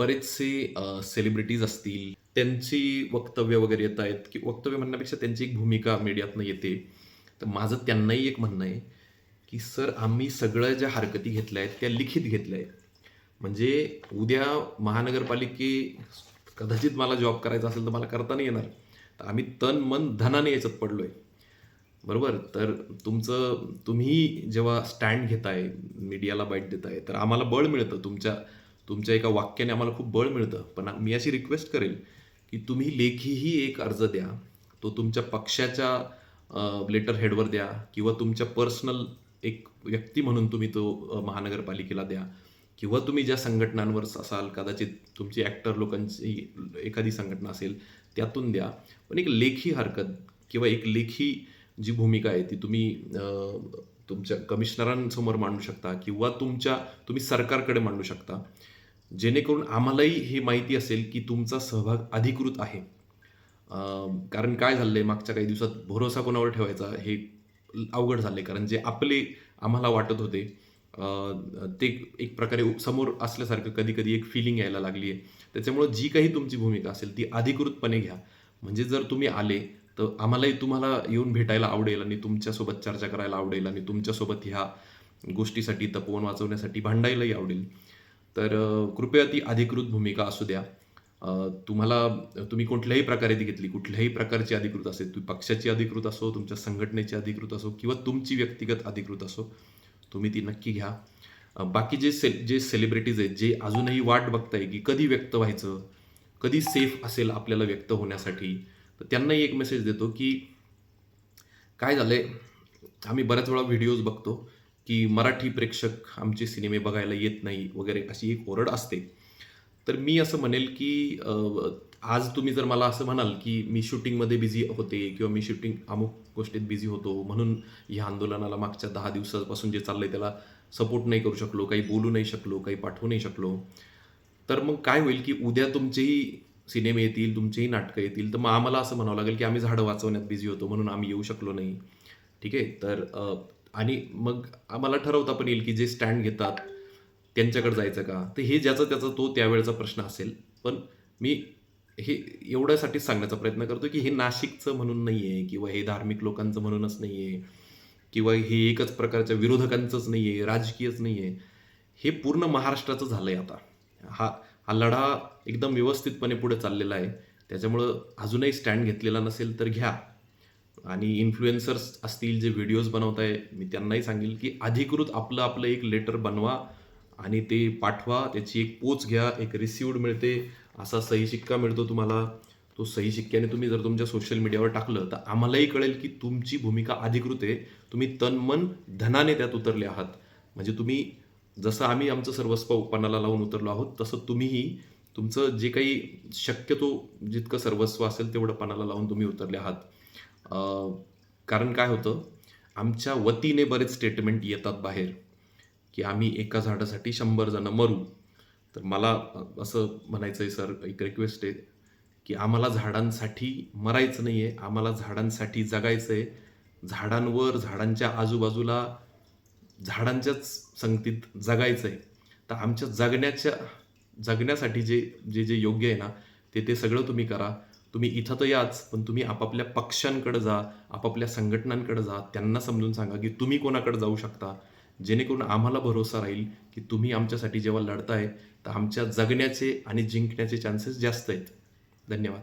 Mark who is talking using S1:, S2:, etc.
S1: बरेचसे सेलिब्रिटीज असतील त्यांची वक्तव्य वगैरे येत आहेत की वक्तव्य म्हणण्यापेक्षा त्यांची एक भूमिका मीडियातनं येते. तर माझं त्यांनाही एक म्हणणं आहे की सर आम्ही सगळ्या ज्या हरकती घेतल्या आहेत त्या लिखित घेतल्या आहेत. म्हणजे उद्या महानगरपालिके कदाचित मला जॉब करायचा असेल तर मला करता नाही येणार. तर आम्ही तन मन धनाने याच्यात पडलोय. बरोबर? तर तुमचं तुम्ही जेव्हा स्टँड घेताय मीडियाला बाईट देताय तर आम्हाला बळ मिळतं तुमच्या तुमच्या एका वाक्याने आम्हाला खूप बळ मिळतं. पण मी अशी रिक्वेस्ट करेल की तुम्ही लेखीही एक अर्ज द्या. तो तुमच्या पक्षाच्या लेटर हेडवर द्या किंवा तुमच्या पर्सनल एक व्यक्ती म्हणून तुम्ही तो महानगरपालिकेला द्या. किंवा तुम्ही ज्या संघटनांवर असाल कदाचित तुमची ॲक्टर लोकांची एखादी संघटना असेल त्यातून द्या. पण एक लेखी हरकत किंवा एक लेखी जी भूमिका आहे ती तुम्ही तुमच्या कमिशनरांसमोर मांडू शकता किंवा तुमच्या तुम्ही सरकारकडे मांडू शकता. जेणेकरून आम्हालाही हे माहिती असेल की तुमचा सहभाग अधिकृत आहे. कारण काय झालं आहे मागच्या काही दिवसात भरोसा कोणावर ठेवायचा हे अवघड झाले कारण जे आपले आम्हाला वाटत होते ते एक प्रकारे समोर असल्यासारखं कधी कधी एक फिलिंग यायला लागली आहे त्याच्यामुळं जी काही तुमची भूमिका असेल ती अधिकृतपणे घ्या. म्हणजे जर तुम्ही आले तर आम्हालाही तुम्हाला येऊन भेटायला आवडेल आणि तुमच्यासोबत चर्चा करायला आवडेल आणि तुमच्यासोबत ह्या गोष्टीसाठी तपवन वाचवण्यासाठी भांडायलाही आवडेल. तर कृपया ती अधिकृत भूमिका असू द्या. तुम्हाला तुम्ही कुठल्याही प्रकारे ती घेतली कुठल्याही प्रकारची अधिकृत असेल तुम्ही पक्षाची अधिकृत असो तुमच्या संघटनेची अधिकृत असो किंवा तुमची व्यक्तिगत अधिकृत असो तुम्ही ती नक्की घ्या. बाकी जे से जे सेलिब्रिटीज आहेत जे अजूनही वाट बघताय की कधी व्यक्त व्हायचं कधी सेफ असेल आपल्याला व्यक्त होण्यासाठी तर त्यांनाही एक मेसेज देतो की काय झालंय? आम्ही बऱ्याच वेळा व्हिडिओज बघतो. की मराठी प्रेक्षक आमचे सिनेमे बघायला येत नाही वगैरे अशी एक ओरड असते. तर मी असं म्हणेल की आज तुम्ही जर मला असं म्हणाल की मी शूटिंगमध्ये बिझी होते किंवा मी शूटिंग अमुक गोष्टीत बिझी होतो म्हणून ह्या आंदोलनाला मागच्या दहा दिवसापासून जे चाललंय त्याला सपोर्ट नाही करू शकलो काही बोलू नाही शकलो काही पाठवू नाही शकलो तर मग काय होईल की उद्या तुमचेही सिनेमे येतील तुमचेही नाटकं येतील तर मग आम्हाला असं म्हणावं लागेल की आम्ही झाडं वाचवण्यात बिझी होतो म्हणून आम्ही येऊ शकलो नाही. ठीक आहे? तर आणि मग आम्हाला ठरवता पण येईल की जे स्टँड घेतात त्यांच्याकडे जायचं का? तर हे ज्याचा त्याचा तो त्यावेळेचा प्रश्न असेल. पण मी हे एवढ्यासाठीच सांगण्याचा प्रयत्न करतो की हे नाशिकचं म्हणून नाही आहे किंवा हे धार्मिक लोकांचं म्हणूनच नाही आहे किंवा हे एकच प्रकारच्या विरोधकांचंच नाही आहे राजकीयच नाही आहे हे पूर्ण महाराष्ट्राचं झालं आहे आता. हा हा लढा एकदम व्यवस्थितपणे पुढे चाललेला आहे. त्याच्यामुळं अजूनही स्टँड घेतलेला नसेल तर घ्या. आणि इन्फ्लुएन्सर्स असतील जे व्हिडिओज बनवत आहे मी त्यांनाही सांगेल की अधिकृत आपलं आपलं एक लेटर बनवा आणि ते पाठवा त्याची एक पोच घ्या एक रिसिवड मिळते असा सही शिक्का मिळतो तुम्हाला. तो सही शिक्क्याने तुम्ही जर तुमच्या सोशल मीडियावर टाकलं तर आम्हालाही कळेल की तुमची भूमिका अधिकृत आहे. तुम्ही तन मन धनाने त्यात उतरले आहात. म्हणजे तुम्ही जसं आम्ही आमचं सर्वस्व पणाला लावून उतरलो आहोत तसं तुम्हीही तुमचं जे काही शक्यतो जितकं सर्वस्व असेल तेवढं पणाला लावून तुम्ही उतरले आहात. कारण काय होतं? आमच्या वतीने बरेच स्टेटमेंट येतात बाहेर की आम्ही एका झाडासाठी शंभर जण मरू. तर मला असं म्हणायचं आहे सर एक रिक्वेस्ट आहे की आम्हाला झाडांसाठी मरायचं नाही आहे आम्हाला झाडांसाठी जगायचं आहे झाडांवर झाडांच्या आजूबाजूला झाडांच्याच संगतीत जगायचं आहे तर आमच्या जगण्याच्या जगण्यासाठी जे जे जे योग्य आहे ना ते ते सगळं तुम्ही करा. तुम्ही इथं तर याच पण तुम्ही आपापल्या पक्षांकडे जा आपापल्या संघटनांकडे जा त्यांना समजून सांगा की तुम्ही कोणाकडे जाऊ शकता. जेणेकरून आम्हाला भरोसा राहील की तुम्ही आमच्यासाठी जेव्हा लढताय तर आमच्या जगण्याचे आणि जिंकण्याचे चान्सेस जास्त आहेत. धन्यवाद.